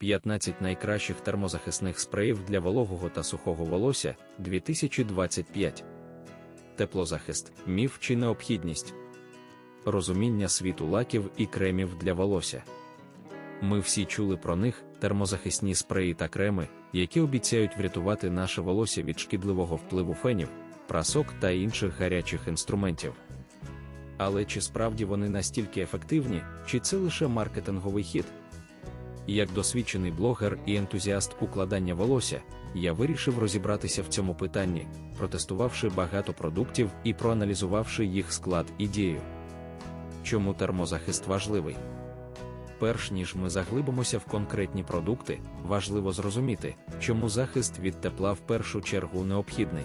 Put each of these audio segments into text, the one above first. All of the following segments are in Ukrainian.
15 найкращих термозахисних спреїв для вологого та сухого волосся 2025. Теплозахист, міф чи необхідність. Розуміння світу лаків і кремів для волосся. Ми всі чули про них термозахисні спреї та креми, які обіцяють врятувати наше волосся від шкідливого впливу фенів, прасок та інших гарячих інструментів. Але чи справді вони настільки ефективні, чи це лише маркетинговий хід? Як досвідчений блогер і ентузіаст укладання волосся, я вирішив розібратися в цьому питанні, протестувавши багато продуктів і проаналізувавши їх склад і дію. Чому термозахист важливий? Перш ніж ми заглибимося в конкретні продукти, важливо зрозуміти, чому захист від тепла в першу чергу необхідний.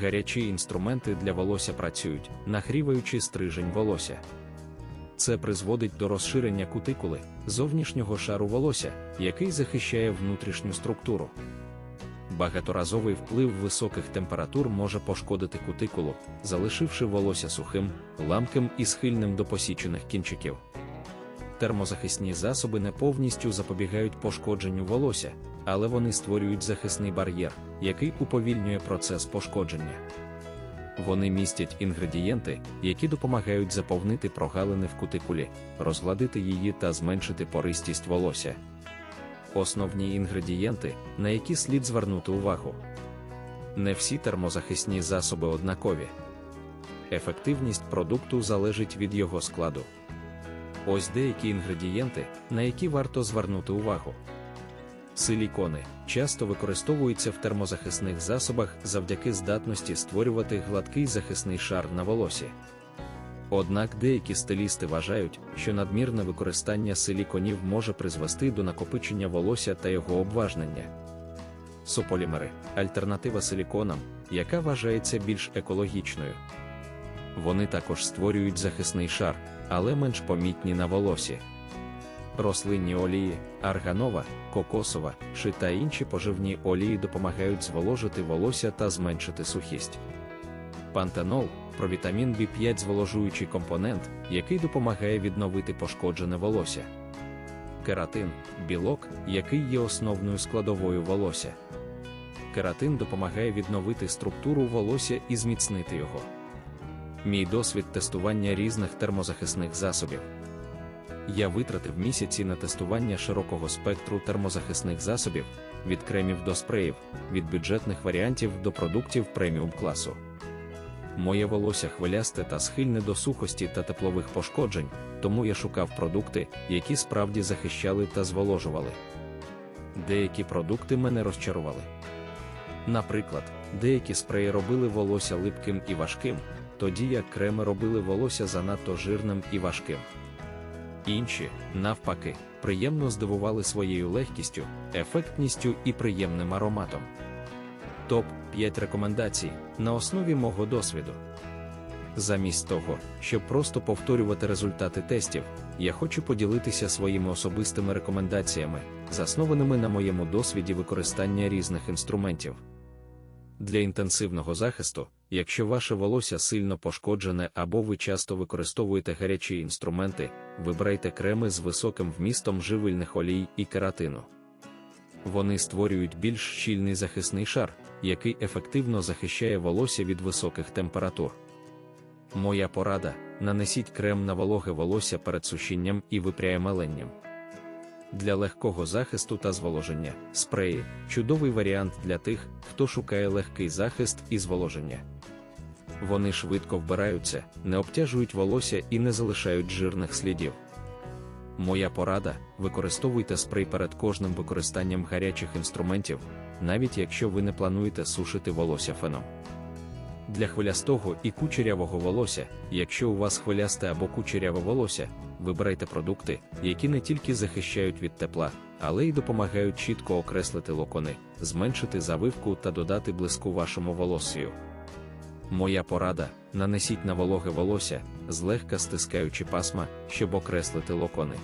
Гарячі інструменти для волосся працюють, нагріваючи стрижень волосся. Це призводить до розширення кутикули, зовнішнього шару волосся, який захищає внутрішню структуру. Багаторазовий вплив високих температур може пошкодити кутикулу, залишивши волосся сухим, ламким і схильним до посічених кінчиків. Термозахисні засоби не повністю запобігають пошкодженню волосся, але вони створюють захисний бар'єр, який уповільнює процес пошкодження. Вони містять інгредієнти, які допомагають заповнити прогалини в кутикулі, розгладити її та зменшити пористість волосся. Основні інгредієнти, на які слід звернути увагу. Не всі термозахисні засоби однакові. Ефективність продукту залежить від його складу. Ось деякі інгредієнти, на які варто звернути увагу. Силікони часто використовуються в термозахисних засобах завдяки здатності створювати гладкий захисний шар на волосі. Однак деякі стилісти вважають, що надмірне використання силіконів може призвести до накопичення волосся та його обважнення. Сополімери альтернатива силіконам, яка вважається більш екологічною. Вони також створюють захисний шар, але менш помітні на волосі. Рослинні олії, арганова, кокосова, ши та інші поживні олії допомагають зволожити волосся та зменшити сухість. Пантенол провітамін B5 зволожуючий компонент, який допомагає відновити пошкоджене волосся. Кератин білок, який є основною складовою волосся. Кератин допомагає відновити структуру волосся і зміцнити його. Мій досвід тестування різних термозахисних засобів. Я витратив місяці на тестування широкого спектру термозахисних засобів від кремів до спреїв, від бюджетних варіантів до продуктів преміум класу. Моє волосся хвилясте та схильне до сухості та теплових пошкоджень, тому я шукав продукти, які справді захищали та зволожували. Деякі продукти мене розчарували. Наприклад, деякі спреї робили волосся липким і важким, тоді як креми робили волосся занадто жирним і важким. Інші, навпаки, приємно здивували своєю легкістю, ефектністю і приємним ароматом. Топ 5 рекомендацій на основі мого досвіду. Замість того, щоб просто повторювати результати тестів, я хочу поділитися своїми особистими рекомендаціями, заснованими на моєму досвіді використання різних інструментів. Для інтенсивного захисту, якщо ваше волосся сильно пошкоджене або ви часто використовуєте гарячі інструменти, вибирайте креми з високим вмістом живильних олій і кератину. Вони створюють більш щільний захисний шар, який ефективно захищає волосся від високих температур. Моя порада: нанесіть крем на вологе волосся перед сушінням і випрямленням. Для легкого захисту та зволоження спреї чудовий варіант для тих, хто шукає легкий захист і зволоження. Вони швидко вбираються, не обтяжують волосся і не залишають жирних слідів. Моя порада: використовуйте спрей перед кожним використанням гарячих інструментів, навіть якщо ви не плануєте сушити волосся феном. Для хвилястого і кучерявого волосся, якщо у вас хвилясте або кучеряве волосся, вибирайте продукти, які не тільки захищають від тепла, але й допомагають чітко окреслити локони, зменшити завивку та додати блиску вашому волоссію. Моя порада: нанесіть на вологе волосся, злегка стискаючи пасма, щоб окреслити локони.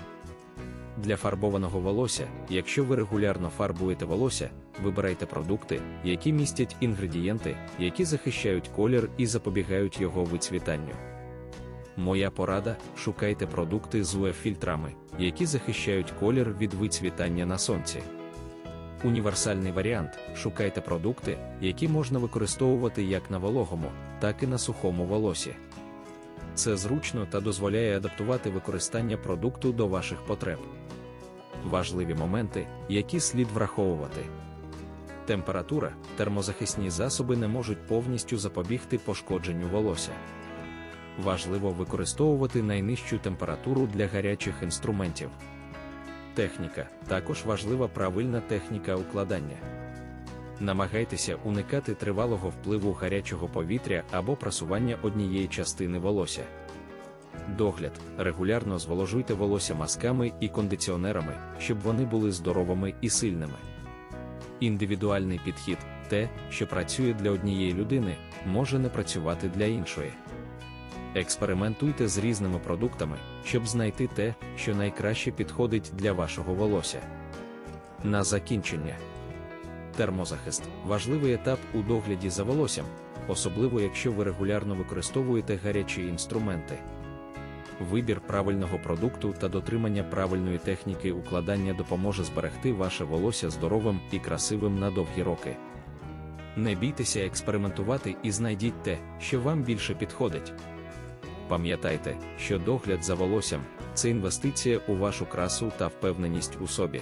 Для фарбованого волосся, якщо ви регулярно фарбуєте волосся, вибирайте продукти, які містять інгредієнти, які захищають колір і запобігають його вицвітанню. Моя порада: шукайте продукти з УЕ-фільтрами, які захищають колір від вицвітання на сонці. Універсальний варіант: шукайте продукти, які можна використовувати як на вологому, так і на сухому волосі. Це зручно та дозволяє адаптувати використання продукту до ваших потреб. Важливі моменти, які слід враховувати. Температура, термозахисні засоби не можуть повністю запобігти пошкодженню волосся. Важливо використовувати найнижчу температуру для гарячих інструментів. Техніка також важлива правильна техніка укладання. Намагайтеся уникати тривалого впливу гарячого повітря або прасування однієї частини волосся. Догляд регулярно зволожуйте волосся масками і кондиціонерами, щоб вони були здоровими і сильними. Індивідуальний підхід те, що працює для однієї людини, може не працювати для іншої. Експериментуйте з різними продуктами, щоб знайти те, що найкраще підходить для вашого волосся. На закінчення. Термозахист важливий етап у догляді за волоссям, особливо якщо ви регулярно використовуєте гарячі інструменти. Вибір правильного продукту та дотримання правильної техніки укладання допоможе зберегти ваше волосся здоровим і красивим на довгі роки. Не бійтеся експериментувати і знайдіть те, що вам більше підходить. Пам'ятайте, що догляд за волоссям це інвестиція у вашу красу та впевненість у собі.